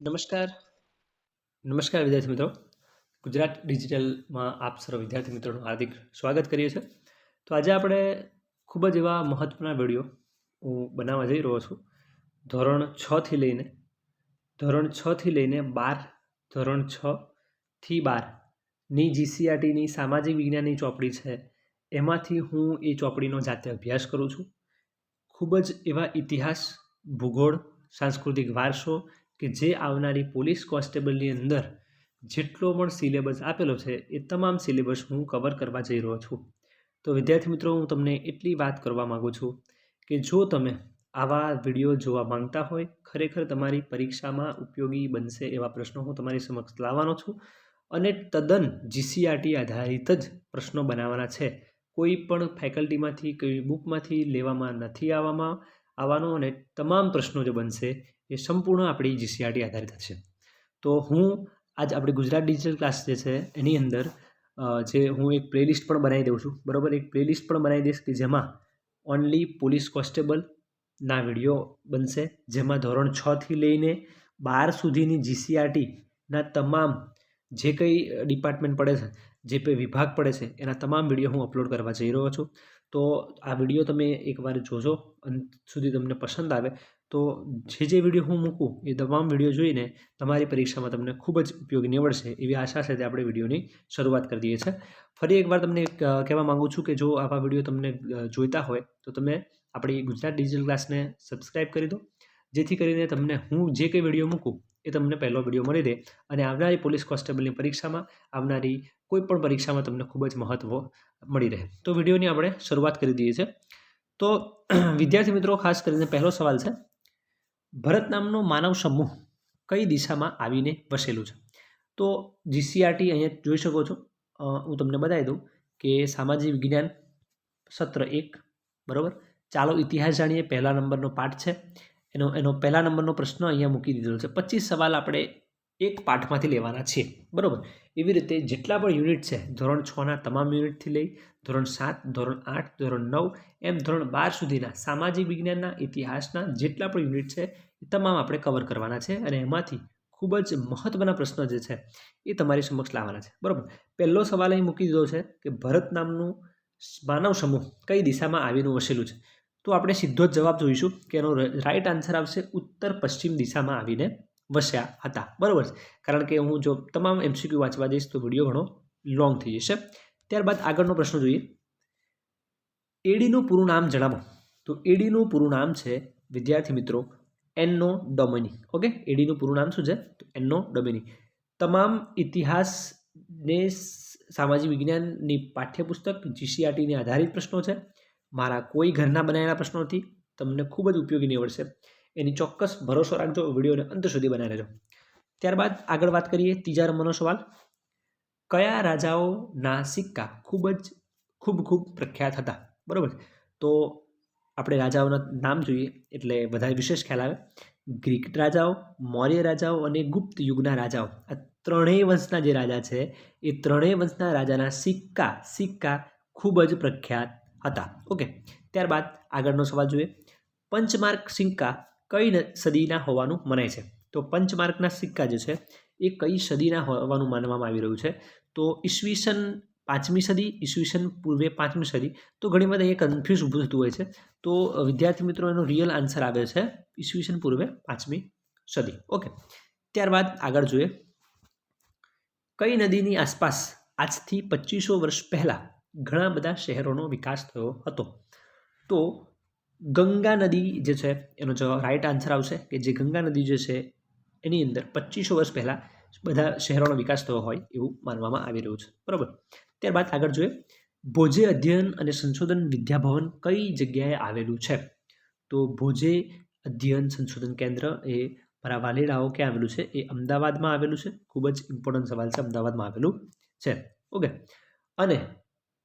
નમસ્કાર. નમસ્કાર, વિદ્યાર્થી મિત્રો. ગુજરાત ડિજિટલમાં આપ સર્વ વિદ્યાર્થી મિત્રોનું હાર્દિક સ્વાગત કરીએ છીએ. તો આજે આપણે ખૂબ જ એવા મહત્ત્વના વીડિયો હું બનાવવા જઈ રહ્યો છું. ધોરણ છથી લઈને, ધોરણ છથી લઈને બાર, ધોરણ છથી બારની જીસીઆરટીની સામાજિક વિજ્ઞાનની ચોપડી છે. એમાંથી હું એ ચોપડીનો જાતે અભ્યાસ કરું છું. ખૂબ જ એવા ઇતિહાસ, ભૂગોળ, સાંસ્કૃતિક વારસો કે જે આવનારી પોલીસ કોન્સ્ટેબલની અંદર જેટલો પણ સિલેબસ આપેલો છે એ તમામ સિલેબસ હું કવર કરવા જઈ રહ્યો છું. તો વિદ્યાર્થી મિત્રો, હું તમને એટલી વાત કરવા માગું છું કે જો તમે આવા વીડિયો જોવા માંગતા હોય, ખરેખર તમારી પરીક્ષામાં ઉપયોગી બનશે એવા પ્રશ્નો હું તમારી સમક્ષ લાવવાનો છું અને તદ્દન જીસીઆરટી આધારિત જ પ્રશ્નો બનાવવાના છે. કોઈ પણ ફેકલ્ટીમાંથી કોઈ બુકમાંથી લેવામાં નથી આવવામાં આવવાનો અને તમામ પ્રશ્નો જે બનશે એ સંપૂર્ણ આપણી જીસીઆરટી આધારિત છે તો હું આજ આપણી ગુજરાત ડિજિટલ ક્લાસ જે છે એની અંદર જે હું એક પ્લેલિસ્ટ પણ બનાવી દઉં છું. બરાબર? એક પ્લેલિસ્ટ પણ બનાવી દઈશ કે જેમાં ઓનલી પોલીસ કોન્સ્ટેબલના વીડિયો બનશે, જેમાં ધોરણ છથી લઈને બાર સુધીની જીસીઆરટીના તમામ જે કંઈ ડિપાર્ટમેન્ટ પડે છે, જે કંઈ વિભાગ પડે છે, એના તમામ વીડિયો હું અપલોડ કરવા જઈ રહ્યો છું. તો આ વીડિયો તમે એકવાર જોજો અંત સુધી તમને પસંદ આવે તો જે જે વીડિયો હું મૂકું એ તમામ વીડિયો જોઈને તમારી પરીક્ષામાં તમને ખૂબ જ ઉપયોગી નીવડશે એવી આશા સાથે આપણે વિડીયોની શરૂઆત કરી દઈએ છીએ. ફરી એકવાર તમને કહેવા માગું છું કે જો આવા વીડિયો તમને જોઈતા હોય તો તમે આપણી ગુજરાત ડિજિટલ ક્લાસને સબસ્ક્રાઈબ કરી દો. જેથી કરીને તમને હું જે કંઈ વીડિયો મૂકું એ તમને પહેલો વીડિયો મળી રહે. અને આવનારી પોલીસ કોન્સ્ટેબલની પરીક્ષામાં આવનારી કોઈ પણ પરીક્ષામાં તમને ખૂબ જ મહત્ત્વ મળી રહે. તો વિડીયોની આપણે શરૂઆત કરી દઈએ છીએ. તો વિદ્યાર્થી મિત્રો, ખાસ કરીને પહેલો સવાલ છે. ભરત નામનો માનવ સમૂહ કઈ દિશામાં આવીને વસેલું છે? તો જીસીઆરટી અહીંયા જોઈ શકો છો. હું તમને બતાવી દઉં કે સામાજિક વિજ્ઞાન સત્ર એક, બરાબર? ચાલો ઇતિહાસ જાણીએ, પહેલા નંબરનો પાઠ છે. એનો એનો પહેલા નંબરનો પ્રશ્ન અહીંયા મૂકી દીધેલો છે. પચીસ સવાલ આપણે એક પાઠમાંથી લેવાના છે બરાબર? એવી રીતે જેટલા પણ યુનિટ છે, ધોરણ છના તમામ યુનિટથી લઈ, ધોરણ સાત, ધોરણ આઠ, ધોરણ નવ, એમ ધોરણ બાર સુધીના સામાજિક વિજ્ઞાનના, ઇતિહાસના જેટલા પણ યુનિટ છે, એ તમામ આપણે કવર કરવાના છે અને એમાંથી ખૂબ જ મહત્ત્વના પ્રશ્નો જે છે, એ તમારી સમક્ષ લાવવાના છે. બરાબર? પહેલો સવાલ અહીં મૂકી દીધો છે કે ભરત નામનું માનવ સમૂહ કઈ દિશામાં આવીને વસેલું છે? તો આપણે સીધો જ જવાબ જોઈશું કે એનો રાઈટ આન્સર આવશે ઉત્તર પશ્ચિમ દિશામાં આવીને વસ્યા હતા. બરાબર કારણ કે હું જો તમામ એમસીક્યુ વાંચવા જઈશ તો વીડિયો ઘણો લોંગ થઈ જશે. ત્યારબાદ આગળનો પ્રશ્ન જોઈએ. એડીનું પૂરું નામ જણાવો. તો એડીનું પૂરું નામ છે, વિદ્યાર્થી મિત્રો એનનો ડોમિની ઓકે એડીનું પૂરું નામ શું છે? તો એનનો ડોમિની તમામ ઇતિહાસને સામાજિક વિજ્ઞાનની પાઠ્યપુસ્તક જીસીઆરટીને આધારિત પ્રશ્નો છે. મારા કોઈ ઘરના બનાવેલા પ્રશ્નોથી તમને ખૂબ જ ઉપયોગી નીવડશે. એની ચોક્કસ ભરોસો રાખજો, વિડીયોને અંત સુધી બનાવી રહેજો. ત્યારબાદ આગળ વાત કરીએ, ત્રીજા નંબરનો સવાલ. કયા રાજાઓના સિક્કા ખૂબ જ, ખૂબ ખૂબ પ્રખ્યાત હતા? બરાબર? તો આપણે રાજાઓના નામ જોઈએ, એટલે વધારે વિશેષ ખ્યાલ આવે. ગ્રીક રાજાઓ, મૌર્ય રાજાઓ અને ગુપ્ત યુગના રાજાઓ. આ ત્રણેય વંશના જે રાજા છે, એ ત્રણેય વંશના રાજાના સિક્કા સિક્કા ખૂબ જ પ્રખ્યાત હતા. ઓકે, ત્યારબાદ આગળનો સવાલ જોઈએ. પંચમાર્ક સિક્કા કઈ સદીના હોવાનું મનાય છે? તો પંચમાર્કના સિક્કા જે છે, એ કઈ સદીના હોવાનું માનવામાં આવી રહ્યું છે? તો ઈસવીસન પાંચમી સદી, ઈસવીસન પૂર્વે પાંચમી સદી, તો ઘણી વાર એ કન્ફ્યુઝ ઊભું થતું હોય છે. તો વિદ્યાર્થી મિત્રો, એનો રિયલ આન્સર આવે છે ઈસવીસન પૂર્વે પાંચમી સદી. ઓકે, ત્યારબાદ આગળ જોઈએ. કઈ નદીની આસપાસ આજથી પચીસો વર્ષ પહેલાં ઘણા બધા શહેરોનો વિકાસ થયો હતો. તો ગંગા નદી જે છે, એનો જવાબ રાઈટ આન્સર આવશે કે જે ગંગા નદી જે છે, એની અંદર પચીસો વર્ષ પહેલાં બધા શહેરોનો વિકાસ થયો હોય એવું માનવામાં આવી રહ્યું છે. બરાબર? ત્યારબાદ આગળ જોઈએ. ભોજે અધ્યયન અને સંશોધન વિદ્યાભવન કઈ જગ્યાએ આવેલું છે? તો ભોજે અધ્યયન સંશોધન કેન્દ્ર એ મારા વાલીડાઓ ક્યાં આવેલું છે? એ અમદાવાદમાં આવેલું છે. ખૂબ જ ઇમ્પોર્ટન્ટ સવાલ છે, અમદાવાદમાં આવેલું છે. ઓકે અને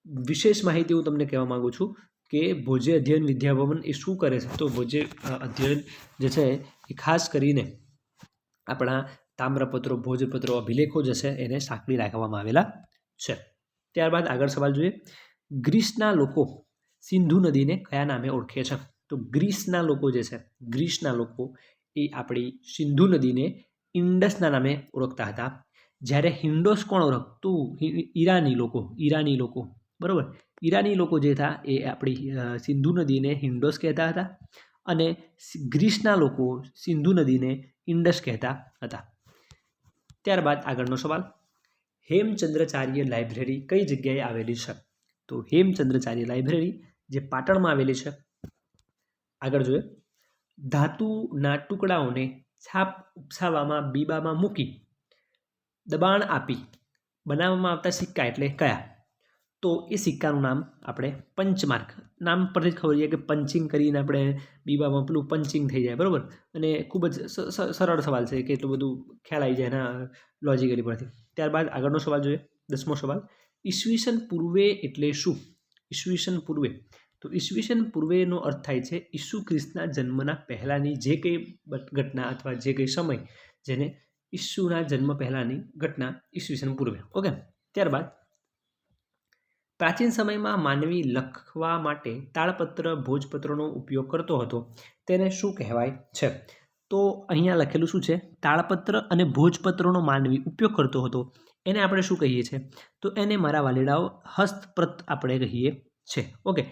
વિશેષ માહિતી હું તમને કહેવા માગું છું કે ભોજે અધ્યયન વિદ્યાભવન એ શું કરે છે? તો ભોજે અધ્યયન જે છે એ ખાસ કરીને આપણા તામ્રપત્રો, ભોજપત્રો, અભિલેખો જે છે એને સાંકળી રાખવામાં આવેલા છે. ત્યારબાદ આગળ સવાલ જોઈએ. ગ્રીસના લોકો સિંધુ નદીને કયા નામે ઓળખે છે? તો ગ્રીસના લોકો જે છે, ગ્રીસના લોકો એ આપણી સિંધુ નદીને ઇન્ડસના નામે ઓળખતા હતા. જ્યારે હિન્ડોસ કોણ ઓળખતું? ઈરાની લોકો ઈરાની લોકો. બરાબર? ઈરાની લોકો જે હતા એ આપણી સિંધુ નદીને હિન્ડોસ કહેતા હતા અને ગ્રીસના લોકો સિંધુ નદીને ઇન્ડસ કહેતા હતા. ત્યારબાદ આગળનો સવાલ. હેમચંદ્રચાર્ય લાઇબ્રેરી કઈ જગ્યાએ આવેલી છે? તો હેમચંદ્રચાર્ય લાઇબ્રેરી જે પાટણમાં આવેલી છે. આગળ જોઈએ. ધાતુના ટુકડાઓને છાપ ઉપસાવામાં બીબામાં મૂકી દબાણ આપી બનાવવામાં આવતા સિક્કા એટલે કયા? તો એ સિક્કાનું નામ આપણે પંચમાર્ક. નામ પરથી જ ખબર છે કે પંચિંગ કરીને આપણે બીબામાં પેલું પંચિંગ થઈ જાય, બરાબર? અને ખૂબ જ સરળ સવાલ છે કે એટલું બધું ખ્યાલ આવી જાય એના લોજિકલી પરથી. ત્યારબાદ આગળનો સવાલ જોઈએ, દસમો સવાલ. ઈસવીસન પૂર્વે એટલે શું? ઈસવીસન પૂર્વે. તો ઈસવીસન પૂર્વેનો અર્થ થાય છે ઈસુ ખ્રિસ્તના જન્મના પહેલાંની જે કંઈ ઘટના અથવા જે કંઈ સમય જેને ઈસુના જન્મ પહેલાંની ઘટના ઈસવીસન પૂર્વે. ઓકે? ત્યારબાદ પ્રાચીન સમયમાં માનવી લખવા માટે તાળપત્ર, ભોજપત્રનો ઉપયોગ કરતો હતો. તેને શું કહેવાય છે? તો અહીંયા લખેલું શું છે? તાળપત્ર અને ભોજપત્રનો માનવી ઉપયોગ કરતો હતો. એને આપણે શું કહીએ છીએ? તો એને મારા વાલીડાઓ હસ્તપ્રત આપણે કહીએ છે. ઓકે.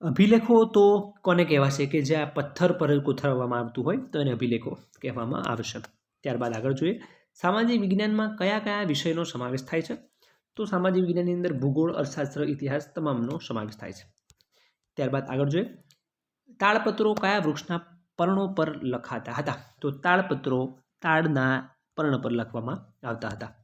અભિલેખો તો કોને કહેવાશે? કે જ્યાં પથ્થર પર કોતરવામાં આવતું હોય, તો એને અભિલેખો કહેવામાં આવશે. ત્યારબાદ આગળ જોઈએ. સામાજિક વિજ્ઞાનમાં કયા કયા વિષયનો સમાવેશ થાય છે? તો સામાજિક વિજ્ઞાનની અંદર ભૂગોળ, અર્થશાસ્ત્ર, ઇતિહાસ તમામનો સમાવેશ થાય છે. ત્યારબાદ આગળ જોઈએ. તાળપત્રો કયા વૃક્ષના પર્ણો પર લખાતા હતા? તો તાળપત્રો તાળના પર્ણ પર લખવામાં આવતા હતા.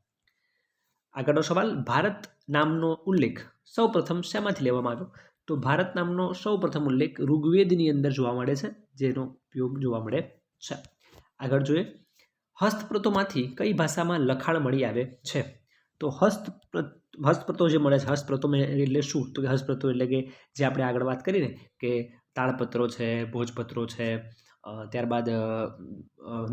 આગળનો સવાલ, ભારત નામનો ઉલ્લેખ સૌપ્રથમ શેમાંથી લેવામાં આવ્યો? તો ભારત નામનો સૌપ્રથમ ઉલ્લેખ ઋગ્વેદની અંદર જોવા મળે છે, જેનો ઉપયોગ જોવા મળે છે. આગળ જોઈએ. હસ્તપ્રતોમાંથી કઈ ભાષામાં લખાણ મળી આવે છે? તો હસ્તપ્રત હસ્તપ્રતો જે મળે છે, હસ્તપ્રતો એટલે શું? તો કે હસ્તપ્રતો એટલે કે જે આપણે આગળ વાત કરીને કે તાળપત્રો છે, ભોજપત્રો છે ત્યારબાદ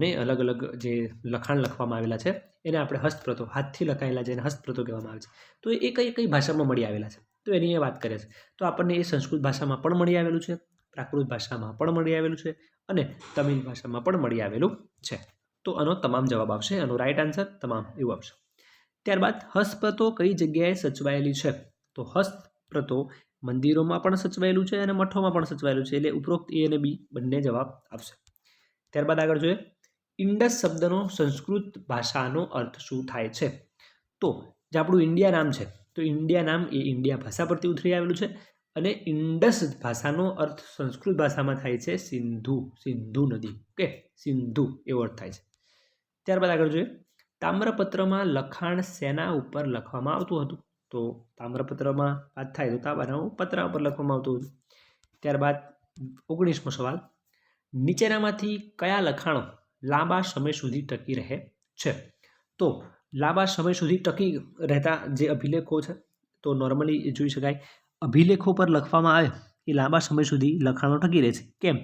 ને અલગ અલગ જે લખાણ લખવામાં આવેલા છે, એને આપણે હસ્તપ્રતો, હાથથી લખાયેલા જેને હસ્તપ્રતો કહેવામાં આવે છે. તો એ કઈ કઈ ભાષામાં મળી આવેલા છે? તો એની એ વાત કરે છે. તો આપણને એ સંસ્કૃત ભાષામાં પણ મળી આવેલું છે, પ્રાકૃત ભાષામાં પણ મળી આવેલું છે અને તમિલ ભાષામાં પણ મળી આવેલું છે. તો આનો તમામ જવાબ આવશે આનો રાઈટ આન્સર તમામ એવું આવશે. ત્યારબાદ હસ્તપ્રતો કઈ જગ્યાએ સચવાયેલી છે? તો હસ્તપ્રતો મંદિરોમાં પણ સચવાયેલું છે અને મઠોમાં પણ સચવાયેલું છે. એટલે ઉપરોક્ત એ અને બી બંને જવાબ આવશે. ત્યારબાદ આગળ જોઈએ. ઇન્ડસ શબ્દનો સંસ્કૃત ભાષાનો અર્થ શું થાય છે? તો જે આપણું ઇન્ડિયા નામ છે, તો ઇન્ડિયા નામ એ ઇન્ડિયા ભાષા પરથી ઉતરી આવેલું છે અને ઇન્ડસ ભાષાનો અર્થ સંસ્કૃત ભાષામાં થાય છે સિંધુ સિંધુ નદી. ઓકે? સિંધુ એવો અર્થ થાય છે. ત્યારબાદ આગળ જોઈએ. તામ્રપત્રમાં લખાણ શેના ઉપર લખવામાં આવતું હતું. તો તામ્રપત્રમાં વાત થાય તો તાંબાના પત્ર ઉપર લખવામાં આવતું હતું. ત્યારબાદ ઓગણીસમો સવાલ, નીચેનામાંથી કયા લખાણો લાંબા સમય સુધી ટકી રહે છે? તો લાંબા સમય સુધી ટકી રહેતા જે અભિલેખો છે, તો નોર્મલી જોઈ શકાય, અભિલેખો પર લખવામાં આવે એ લાંબા સમય સુધી લખાણો ટકી રહે છે. કેમ?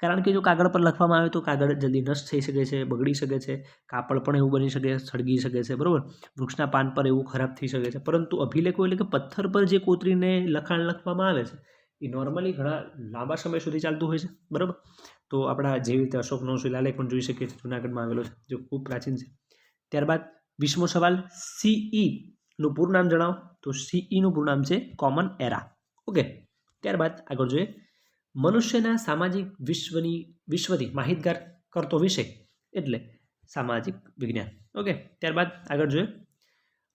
કારણ કે જો કાગળ પર લખવામાં આવે તો કાગળ જલ્દી નષ્ટ થઈ શકે છે, બગડી શકે છે, કાપડ પણ એવું બની શકે, સળગી શકે છે, બરાબર? વૃક્ષના પાન પર એવું ખરાબ થઈ શકે છે. પરંતુ અભિલેખો એટલે કે પથ્થર પર જે કોતરીને લખાણ લખવામાં આવે છે, એ નોર્મલી ઘણા લાંબા સમય સુધી ચાલતું હોય છે, બરાબર? તો આપણા જેવી રીતે અશોકનો શિલાલેખ પણ જોઈ શકીએ છીએ, જૂનાગઢમાં આવેલો છે, જે ખૂબ પ્રાચીન છે. ત્યારબાદ વીસમો સવાલ સીઈનું પૂરું નામ જણાવો. તો સીઈનું પૂરું નામ છે કોમન એરા ઓકે ત્યારબાદ આગળ જોઈએ. મનુષ્યના સામાજિક વિશ્વની, વિશ્વથી માહિતગાર કરતો વિષય એટલે સામાજિક વિજ્ઞાન. ઓકે ત્યારબાદ આગળ જોઈએ.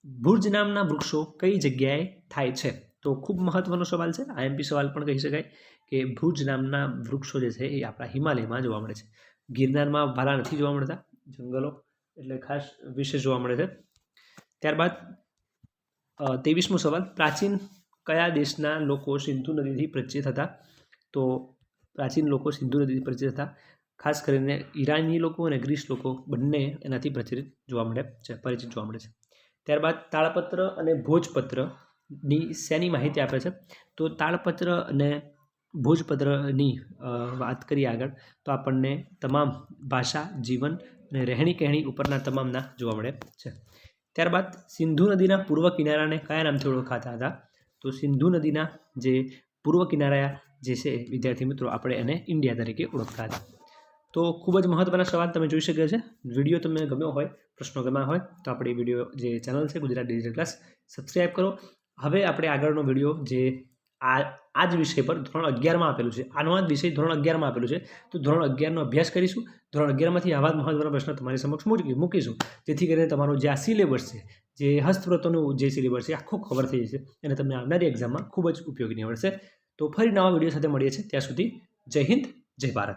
ભુજ નામના વૃક્ષો કઈ જગ્યાએ થાય છે? તો ખૂબ મહત્વનો સવાલ છે. આઈએમપી સવાલ પણ કહી શકાય કે ભુજ નામના વૃક્ષો જે છે એ આપણા હિમાલયમાં જોવા મળે છે. ગિરનારમાં ભાલા નથી જોવા મળતા, જંગલો એટલે ખાસ વિશે જોવા મળે છે. ત્યારબાદ ત્રેવીસમો સવાલ, પ્રાચીન કયા દેશના લોકો સિંધુ નદીથી પરિચિત હતા? તો પ્રાચીન લોકો સિંધુ નદીથી પરિચિત હતા. ખાસ કરીને ઈરાની લોકો અને ગ્રીસ લોકો બંને એનાથી પ્રચલિત જોવા મળે છે, પરિચિત જોવા મળે છે. ત્યારબાદ તાળપત્ર અને ભોજપત્રની શેની માહિતી આપે છે? તો તાળપત્ર અને ભોજપત્રની વાત કરીએ આગળ, તો આપણને તમામ ભાષા, જીવન અને રહેણી કહેણી ઉપરના તમામના જોવા મળે છે. ત્યારબાદ સિંધુ નદીના પૂર્વ કિનારાને કયા નામથી ઓળખાતા હતા? તો સિંધુ નદીના જે પૂર્વ કિનારા જે છે, વિદ્યાર્થી મિત્રો, આપણે એને ઇન્ડિયા તરીકે ઓળખતા હતા. તો ખૂબ જ મહત્ત્વના સવાલ તમે જોઈ શકે છે. વીડિયો તમને ગમ્યો હોય, પ્રશ્નો ગમ્યા હોય, તો આપણી વીડિયો જે ચેનલ છે, ગુજરાત ડિજિટલ ક્લાસ સબસ્ક્રાઈબ કરો. હવે આપણે આગળનો વીડિયો જે આ આ જ વિષય પર ધોરણ અગિયારમાં આપેલું છે. આનો વિષય ધોરણ અગિયારમાં આપેલું છે. તો ધોરણ અગિયારનો અભ્યાસ કરીશું. ધોરણ અગિયારમાંથી આવા જ મહત્ત્વના પ્રશ્ન તમારી સમક્ષ મૂકી મૂકીશું. જેથી કરીને તમારો જે આ સિલેબસ છે, જે હસ્તવ્રતોનું જે સિલેબસ છે, આખો ખબર થઈ જશે અને તમને આવનારી એક્ઝામમાં ખૂબ જ ઉપયોગી નીવડશે. તો ફરી નવા વીડિયો સાથે મળીએ છીએ. ત્યાં સુધી જય હિન્દ, જય ભારત.